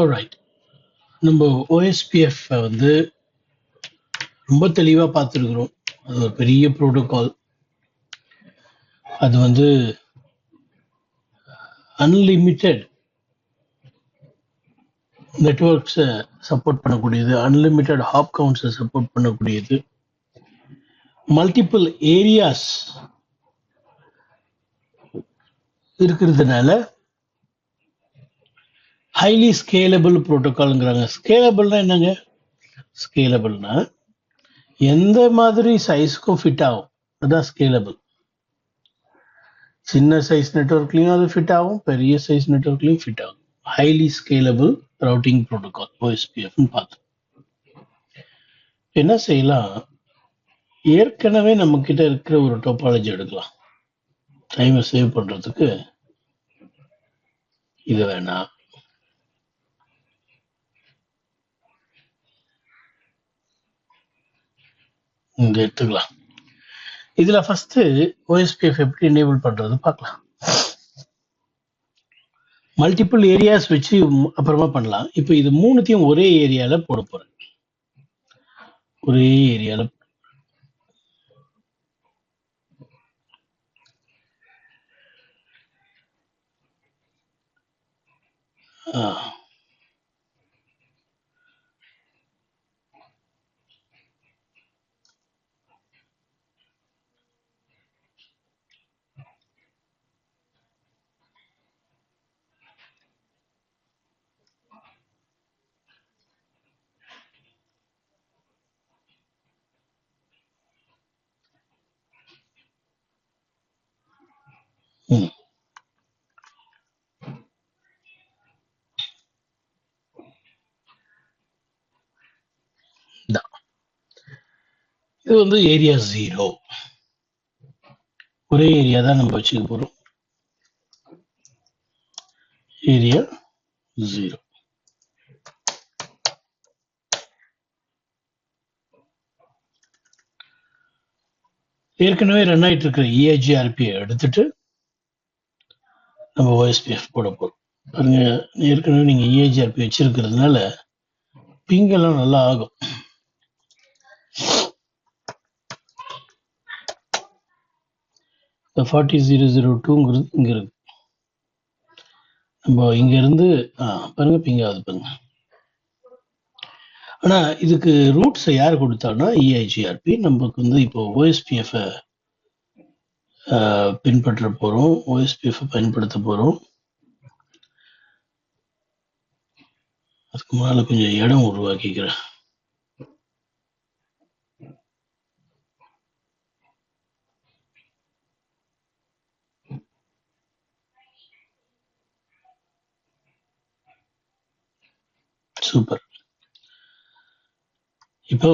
Alright நம்ம OSPF வந்து ரொம்ப தெளிவாக பார்த்துருக்குறோம். அது ஒரு பெரிய ப்ரோட்டோகால் அது வந்து அன்லிமிட்டெட் நெட்ஒர்க்ஸை சப்போர்ட் பண்ணக்கூடியது அன்லிமிட்டெட் ஹாப் கவுண்ட்ஸை சப்போர்ட் பண்ணக்கூடியது. மல்டிபிள் ஏரியாஸ் இருக்கிறதுனால ஹைலி ஸ்கேலபிள் ப்ரோட்டோக்கால்ங்கிறாங்க ஸ்கேலபிள்னா என்னங்க? ஸ்கேலபிள்னா எந்த மாதிரி சைஸ்க்கும் ஃபிட் ஆகும். அதுதான் ஸ்கேலபிள் சின்ன சைஸ் நெட்ஒர்க்லையும் அது ஃபிட் ஆகும் பெரிய சைஸ் நெட்ஒர்க்லையும் ஃபிட் ஆகும். ஹைலி ஸ்கேலபிள் ரவுட்டிங் ப்ரோட்டோக்கால் ஓஎஸ்பிஎஃப்னு பார்த்தோம். என்ன செய்யலாம்? ஏற்கனவே நம்ம கிட்ட இருக்கிற ஒரு டோபாலஜி எடுக்கலாம். டைமை சேவ் பண்றதுக்கு. இது வேணாம். இங்கே எடுத்துக்கலாம். இதுல ஃபஸ்ட்டு ஓஎஸ்பிஎஃப் எப்படி எனேபிள் பண்றது பார்க்கலாம். மல்டிபிள் ஏரியாஸ் வச்சு அப்புறமா பண்ணலாம். இப்போ இது மூணுத்தையும் ஒரே ஏரியால போட போகிறேன் ஒரே ஏரியால ஆ, இது வந்து ஏரியா ஜீரோ ஒரே ஏரியா தான் நம்ம வச்சுக்க போறோம். ஏரியா ஜீரோ ஏற்கனவே ரன் ஆயிட்டு இருக்கிற இஐஜிஆர்பி எடுத்துட்டு நம்ம ஓஎஸ்பிஎஃப் போட போறோம். பாருங்க ஏற்கனவே நீங்க இஏஜிஆர்பி வச்சிருக்கிறதுனால பிங்கெல்லாம் நல்லா ஆகும். இந்த ஃபார்ட்டி ஜீரோ ஜீரோ டூங்கிறது இங்க இருக்கு நம்ம இங்கேருந்து பாருங்க பிங் பாருங்க. ஆனால் இதுக்கு ரூட்ஸை யார் கொடுத்தாங்கன்னா இஐஜிஆர்பி நமக்கு வந்து இப்போ ஓஎஸ்பிஎஃப் பின்பற்ற போறோம். ஓஎஸ்பிஎஃப் பயன்படுத்த போறோம். அதுக்கு முன்னால் கொஞ்சம் இடம் உருவாக்கிக்கிறேன். சூப்பர். இப்போ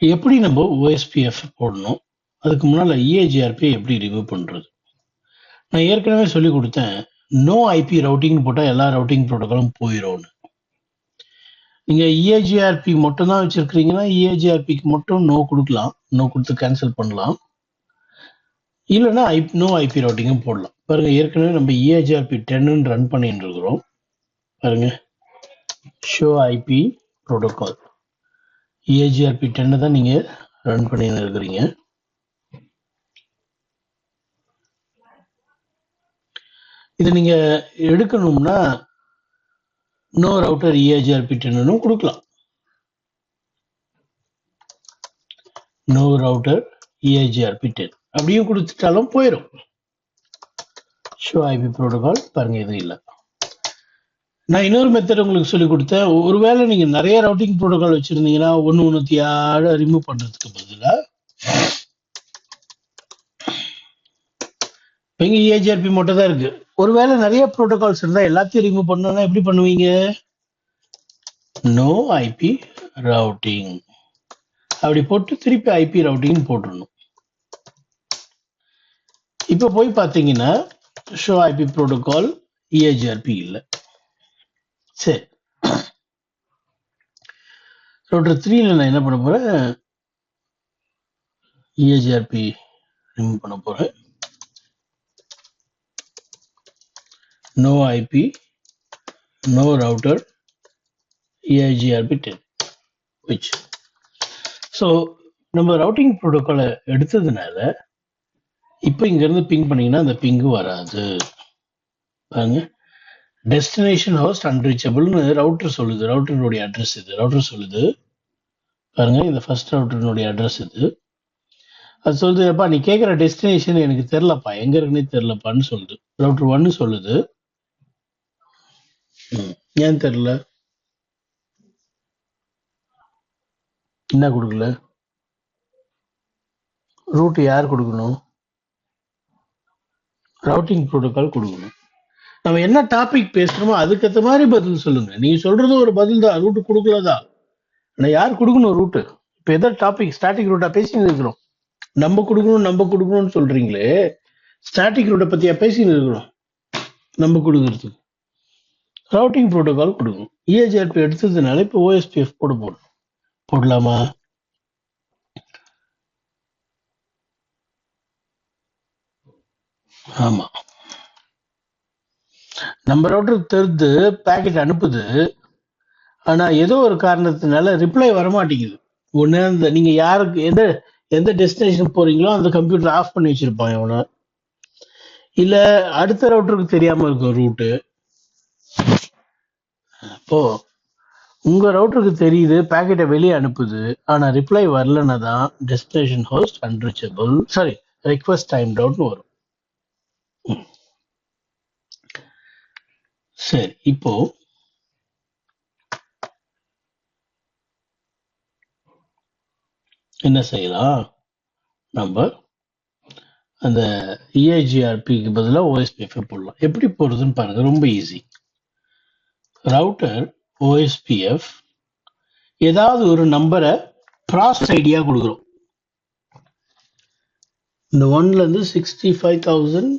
எப்படி நம்ம ஓஎஸ்பிஎஃப் போடணும்? அதுக்கு முன்னால இஏஜிஆர்பி எப்படி ரிமூவ் பண்றது? நான் ஏற்கனவே சொல்லி கொடுத்தேன் நோ ஐபி ரவுட்டிங் போட்டா எல்லா ரவுட்டிங் ப்ரோட்டோக்காலும் போயிடும்னு. நீங்க இஏஜிஆர்பி மட்டும் தான் வச்சிருக்கீங்கன்னா இஏஜிஆர்பிக்கு மட்டும் நோ கொடுக்கலாம். நோ கொடுத்து கேன்சல் பண்ணலாம். இல்லைன்னா ஐ நோ ஐபி ரவுட்டிங்கும் போடலாம். பாருங்க ஏற்கனவே நம்ம இஏஜிஆர்பி டென்னு ரன் பண்ணிட்டு இருக்கிறோம். பாருங்க. ஷோ ஐபி ப்ரோட்டோகால் இஏஜிஆர்பி டென்னை தான் நீங்க ரன் பண்ணிட்டு இருக்கிறீங்க. இதை நீங்க எடுக்கணும்னா நோ ரவுட்டர் இஏஜிஆர்பி டென்னு கொடுக்கலாம். நோ ரவுட்டர் இஏஜிஆர்பி டென் அப்படியும் கொடுத்துட்டாலும் போயிடும் ஷோ ஐபி ப்ரோட்டோகால் பாருங்க எதுவும் இல்லை. நான் இன்னொரு மெத்தட் உங்களுக்கு சொல்லி கொடுத்தேன். ஒருவேளை நீங்க நிறைய ரவுட்டிங் ப்ரோட்டோகால் வச்சிருந்தீங்கன்னா ஒன்று ஒன்றுத்தியாட ரிமூவ் பண்றதுக்கு பதிலா இப்போ இங்கே ஏஜிஆர்பி மட்டும் தான் இருக்கு. ஒருவேளை நிறைய ப்ரோட்டோகால்ஸ் இருந்தா எல்லாத்தையும் ரிமூவ் பண்ணணும்னா எப்படி பண்ணுவீங்க? நோ ஐபி ரவுட்டிங் அப்படி போட்டு திருப்பி ஐபி ரவுட்டிங் போட்டுடணும் இப்போ போய் பார்த்தீங்கன்னா ஷோ ஐபி ப்ரோட்டோகால் இஏஜிஆர்பி இல்லை. சரி. ரவுட்டர் த்ரீல நான் என்ன பண்ண போறேன்? இஏஜிஆர்பி ரிமூவ் பண்ண போறேன். No IP no router EIGRP ten which so நம்ம ரவுட்டிங் ப்ரோட்டோக்காலை எடுத்ததுனால இப்போ இங்கேருந்து பிங் பண்ணீங்கன்னா அந்த பிங்கு வராது. பாருங்க. டெஸ்டினேஷன் ஹோஸ்ட் அன்ரீச்சபிள்னு ரவுட்டர் சொல்லுது. ரவுட்டரினுடைய அட்ரஸ் இது. ரவுட்டர் சொல்லுது. பாருங்க. இந்த ஃபர்ஸ்ட் ரவுட்டரினுடைய அட்ரஸ் இது. அது சொல்லுது அப்பா நீ கேட்குற டெஸ்டினேஷன் எனக்கு தெரிலப்பா எங்கே இருக்குன்னே தெரிலப்பான்னு சொல்லுது. ரவுட்டர் ஒன்னு சொல்லுது. ஏன் தெரியல? என்ன கொடுக்கல? ரூட் யார் கொடுக்கணும்? ரவுட்டிங் ப்ரோட்டோக்கால் கொடுக்கணும். நம்ம என்ன டாபிக் பேசுறோமோ அதுக்கேற்ற மாதிரி பதில் சொல்லுங்க. நீ சொல்றது ஒரு பதில் தான். ரூட் கொடுக்கலதா? ஆனால் யார் கொடுக்கணும் ரூட்டு இப்போ எதோ டாபிக் ஸ்டாட்டிக் ரூட்டா பேசின்னு இருக்கிறோம். நம்ம கொடுக்கணும் நம்ம கொடுக்கணும்னு சொல்றீங்களே. ஸ்டாட்டிக் ரூட்டை பத்தியா பேசின்னு இருக்கிறோம். நம்ம கொடுக்கறதுக்கு. ரவுட்டிங் ப்ரோட்டோகால் கொடுக்கணும் இஏஜிஆர்பி எடுத்ததுனால இப்போ ஓஎஸ்பிஎஃப் போட போடணும் போடலாமா? ஆமா. நம்ம ரவுட்டர் தெரிந்து பேக்கெட் அனுப்புது. ஆனா ஏதோ ஒரு காரணத்தினால ரிப்ளை வர மாட்டேங்குது ஒன்று அந்த நீங்க யாருக்கு எந்த எந்த டெஸ்டினேஷன் போறீங்களோ அந்த கம்ப்யூட்டர் ஆஃப் பண்ணி வச்சிருப்பான் இவனை. இல்லை அடுத்த ரவுட்டருக்கு தெரியாம இருக்கும் ரூட்டு இப்போ உங்க ரவுட்டருக்கு தெரியுது பேக்கெட்டை வெளியே அனுப்புது ஆனா ரிப்ளை வரலன்னா தான் destination host unreachable sorry request time டவுட்னு வரும். சரி இப்போ என்ன செய்யலாம்? நம்ம அந்த இஐஜிஆர்பிக்கு பதிலாக ஓஎஸ்பிஎஃப் போடலாம். எப்படி போடுறதுன்னு பாருங்க ரொம்ப ஈஸி ரவுட்டர் ஓஎஸ்பிஎஃப் ஏதாவது ஒரு நம்பரை ப்ராசஸ் ஐடியா கொடுக்குறோம். இந்த ஒன்ல இருந்து sixty five thousand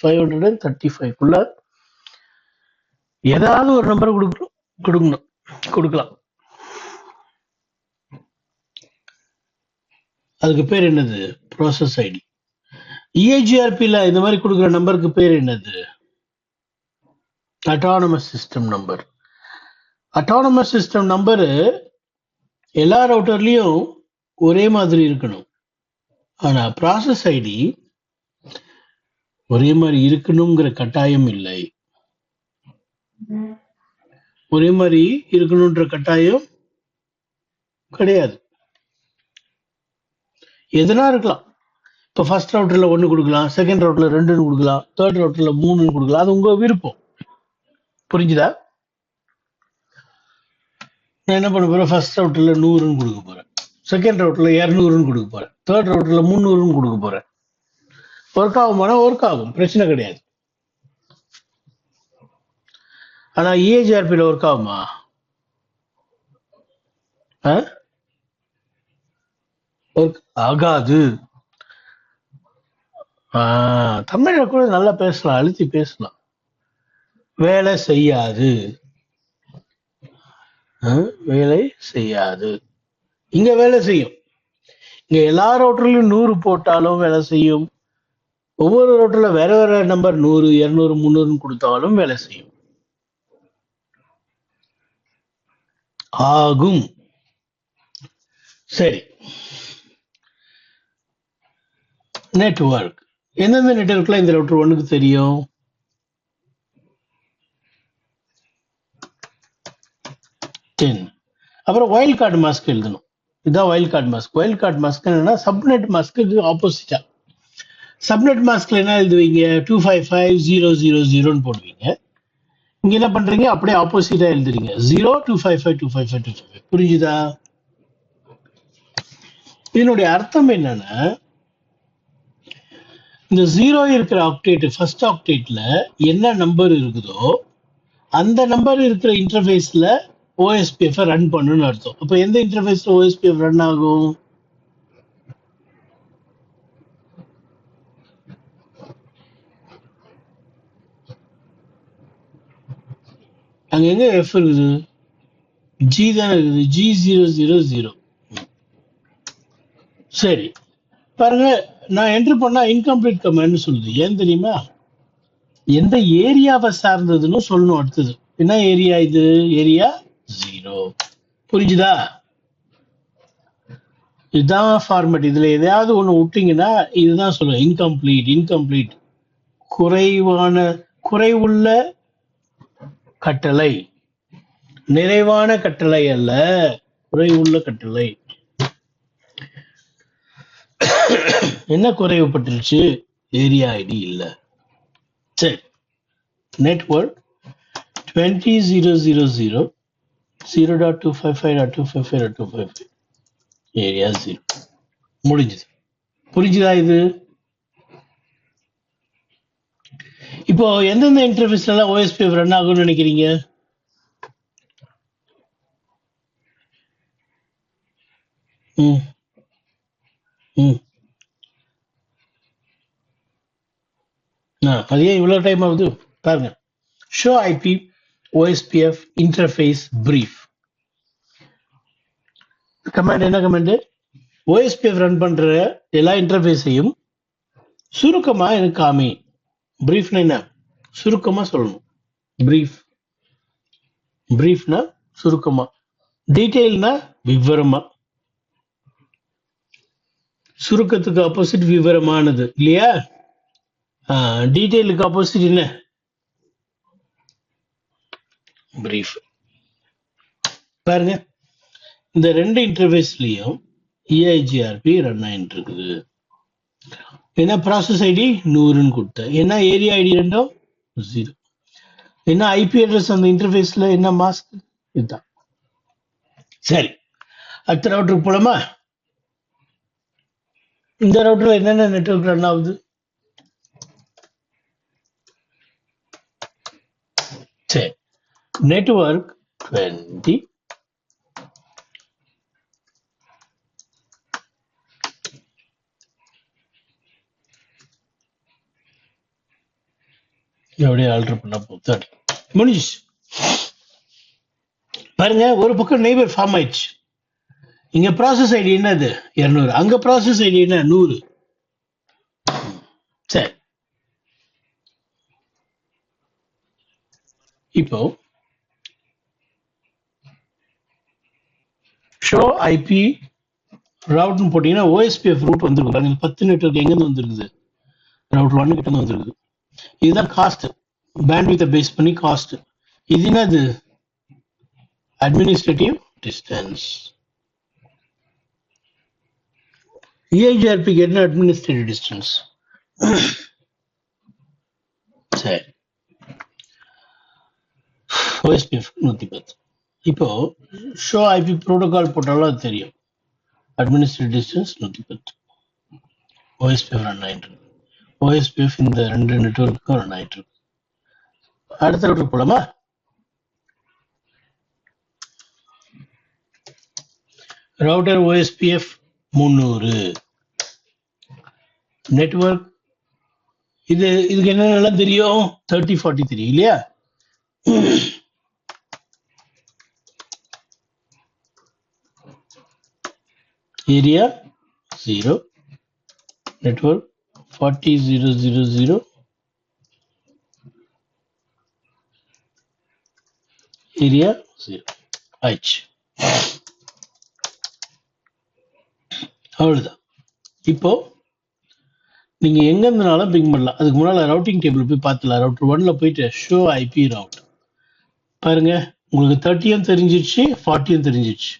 five hundred and thirty ஃபைவ்க்குள்ள ஏதாவது ஒரு நம்பர் கொடுக்கணும் கொடுக்கணும் கொடுக்கலாம். அதுக்கு பேர் என்னது? ப்ராசஸ் ஐடி இஏஜிஆர்பியில் இந்த மாதிரி கொடுக்குற நம்பருக்கு பேர் என்னது? Autonomous system number autonomous system number எல்லா ரவுட்டர்லேயும் ஒரே மாதிரி இருக்கணும். ஆனால் ப்ராசஸ் ஐடி ஒரே மாதிரி இருக்கணுங்கிற கட்டாயம் இல்லை. ஒரே மாதிரி இருக்கணுன்ற கட்டாயம் கிடையாது. எதனா இருக்கலாம். இப்போ ஃபர்ஸ்ட் ரவுட்டரில் ஒன்று கொடுக்கலாம் செகண்ட் ரவுட்டரில் ரெண்டுன்னு கொடுக்கலாம் தேர்ட் ரவுட்டரில் மூணுன்னு கொடுக்கலாம் அது உங்கள் விருப்பம். புரிஞ்சுதா? நான் என்ன பண்ண போறேன்? ஃபர்ஸ்ட் ரவுட்டில் நூறுன்னு கொடுக்க போறேன். செகண்ட் ரவுட்டில் இரநூறுன்னு கொடுக்க போறேன். தேர்ட் ரவுட்டில் முந்நூறுன்னு கொடுக்க போறேன். ஒர்க் ஆகுமானா ஒர்க் ஆகும். பிரச்சனை கிடையாது. ஆனா இஏஜிஆர்பியில் ஒர்க் ஆகுமா? ஒர்க் ஆகாது. ஆஹ் கூட நல்லா பேசலாம். அழுத்தி பேசலாம். வேலை செய்யாது. ஆஹ் வேலை செய்யாது. இங்க வேலை செய்யும். இங்க எல்லா ரோட்டர்லயும் நூறு போட்டாலும் வேலை செய்யும். ஒவ்வொரு ரோட்டில் வேற வேற நம்பர் நூறு இருநூறு முந்நூறுன்னு கொடுத்தாலும் வேலை செய்யும். ஆகும். சரி. நெட்ஒர்க் எந்தெந்த நெட்ஒர்க்ல இந்த ரோட்டர் ஒன்றுக்கு தெரியும் டென் அப்புறம் வைல்ட் கார்டு மாஸ்க் எழுதணும். இதுதான் wild card mask wild card mask என்னன்னா சப்நெட் மாஸ்க்கு ஆப்போசிட்டா சப்நெட் மாஸ்க்ல என்ன எழுதுவீங்க? Two five five zero zero ஜீரோன்னு போடுவீங்க. இங்க என்ன பண்றீங்க? அப்படியே ஆப்போசிட்டா எழுதுறீங்க. Zero two five five two five five two five புரிஞ்சுதா? இதனுடைய அர்த்தம் என்னன்னா இந்த ஜீரோ இருக்கிற ஆக்டேட் ஃபர்ஸ்ட் ஆக்டேட்ல என்ன நம்பர் இருக்குதோ அந்த நம்பர் இருக்கிற இன்டர்ஃபேஸ்ல ஓஎஸ்பிஎஃப் ரன் பண்ணுன்னு அர்த்தம். அப்ப எந்த இன்டர்ஃபேஸ்ல ஓஎஸ்பிஎஃப் ரன் ஆகும்? அங்க எங்க எஃப் இருக்குது? ஜி தானே இருக்குது. ஜி ஜீரோ ஜீரோ ஜீரோ சரி. பாருங்க நான் என்ட்ரு பண்ணா இன்கம்ப்ளீட் கமெண்ட்னு சொல்லுது. ஏன் தெரியுமா? எந்த ஏரியாவை சார்ந்ததுன்னு சொல்லணும் அடுத்தது. என்ன ஏரியா இது? ஏரியா ஜீரோ புரிஞ்சுதா? இதுதான் ஃபார்மேட் இதுல எதையாவது ஒண்ணு விட்டீங்கன்னா இதுதான் சொல்லுவேன். இன்கம்ப்ளீட் இன்கம்ப்ளீட் குறைவான குறைவுள்ள கட்டளை. நிறைவான கட்டளை அல்ல குறைவுள்ள கட்டளை. என்ன குறைவுபட்டுருச்சு? ஏரியா ஐடி இல்ல. சரி. Network twenty zero zero zero zero dot two five five dot two five five dot two five five area zero முடிஞ்சுது. புரிஞ்சுதா இது? இப்போ எந்தெந்த இன்டர்ஃபேஸ்லாம் ஓஎஸ்பி ரன் ஆகும்னு நினைக்கிறீங்க? ம். ம். அது ஏன் இவ்வளோ டைம் ஆகுது? பாருங்க. Show IP OSPF interface brief comment என்ன கமாண்ட் ஓஎஸ்பிஎஃப் ரன் பண்ற எல்லா இன்டர்ஃபேஸையும் சுருக்கமா எனக்கு காமி. பிரீஃப்னா என்ன? சுருக்கமா சொல்லணும். பிரீஃப் பிரீஃப்னா சுருக்கமா. டீட்டெயில்னா விவரமா. சுருக்கத்துக்கு ஆப்போசிட் விவரமானது. இல்லையா? டீட்டெயிலுக்கு ஆப்போசிட் என்ன? பிரீஃப் பாருங்க. இந்த ரெண்டு இன்டர்ஃபேஸ்லயும் இஐஜிஆர்பி ரன் ஆயிட்டு இருக்குது என்ன ப்ராசஸ் ஐடி நூறுன்னு கொடுத்தேன். என்ன ஏரியா ஐடி ரெண்டும் ஜீரோ என்ன ஐபி அட்ரஸ் அந்த இன்டர்ஃபேஸ்ல என்ன மாஸ்க் இதுதான். சரி. அடுத்த ரவுட்டருக்கு போலாமா? இந்த ரவுட்டர்ல என்னென்ன நெட்வொர்க் ரன் ஆகுது? சரி. நெட்வொர்க் டுவெண்ட்டி எப்படியே ஆல்டர் பண்ண போகுது முடிஞ்சிச்சு. பாருங்க ஒரு பக்கம் நெய்பர் ஃபார்ம் ஆயிடுச்சு. இங்க ப்ராசஸ் ஐடி என்னது? இருநூறு. அங்க ப்ராசஸ் ஐடி என்ன? நூறு. சரி. இப்போ ஷோ ஐபி ரவுட்னு போட்டீங்கன்னா ஓஎஸ்பிஎஃப் ரூட் வந்துருக்குது அதில் பத்து நெட்ஒர்க் எங்கேருந்து வந்துருக்குது ரவுட் ஒன்று கிட்ட வந்துருக்குது இதுதான் காஸ்ட் பேண்ட்வித்தை பேஸ் பண்ணி காஸ்ட் இது என்னது? அட்மினிஸ்ட்ரேட்டிவ் டிஸ்டன்ஸ் ஏஜிஆர்பிக்கு என்ன அட்மினிஸ்ட்ரேட்டிவ் டிஸ்டன்ஸ் சரி. ஓஎஸ்பிஎஃப் நூற்றி பத்து. இப்போ ஷோ ஐபி ப்ரோட்டோகால் போட்டாலும் அது தெரியும். அட்மினிஸ்ட்ரேட்டிவ் டிஸ்டன்ஸ் நூற்றி பத்து. ஓஎஸ்பிஎஃப் ரன் ஆயிட்டு இருக்கு. ஓஎஸ்பிஎஃப் இந்த ரெண்டு நெட்வொர்க்குக்கும் ரன் ஆயிட்டு இருக்கு. அடுத்த நெட்ஒர்க் போலாமா? ரவுட்டர் ஓஎஸ்பிஎஃப் முந்நூறு. நெட்வொர்க் இது இதுக்கு என்னென்னலாம் தெரியும்? தேர்ட்டி ஃபார்ட்டி தெரியும் இல்லையா? Area zero network forty zero zero zero area ஆயிடுச்சு அவ்வளவுதான். இப்போ நீங்க எங்க இருந்தனாலும் பிங் பண்ணலாம். அதுக்கு முன்னால ரவுட்டிங் டேபிள் போய் பார்த்துலாம். ரவுட்டர் ஒன்ல போயிட்டு ஷோ ஐபி ரவுட் பாருங்க உங்களுக்கு தேர்ட்டியும் தெரிஞ்சிருச்சு ஃபார்ட்டியும் தெரிஞ்சிருச்சு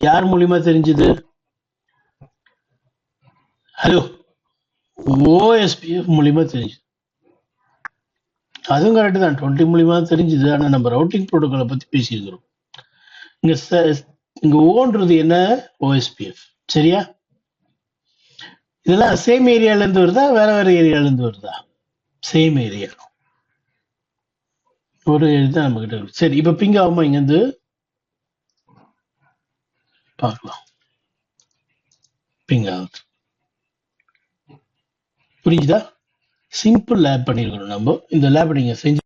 யார் மூலியமா தெரிஞ்சது? ஹலோ. ஓஎஸ்பிஎஃப் மூலியமா தெரிஞ்சு அதுவும் கரெக்ட் தான். டுவெண்ட்டி மூலியமா தெரிஞ்சுது. ஆனா நம்ம ரவுட்டிங் ப்ரோட்டோக்காலை பத்தி பேசியிருக்கிறோம். இங்க இங்கே இங்க ஓன்றது என்ன? ஓஎஸ்பிஎஃப் சரியா? இதெல்லாம் சேம் ஏரியால இருந்து வருதா? வேற வேற ஏரியால இருந்து வருதா? சேம் ஏரியா ஒரு இதுதான் நம்ம கிட்ட இருக்கு. சரி இப்ப பிங் ஆகுமா இங்க இருந்து பார்க்கலாம். பிங் ஆகுது. புரிஞ்சுதா? சிம்பிள் லேப் பண்ணியிருக்கணும் நம்ம. இந்த லேப் நீங்க செஞ்சு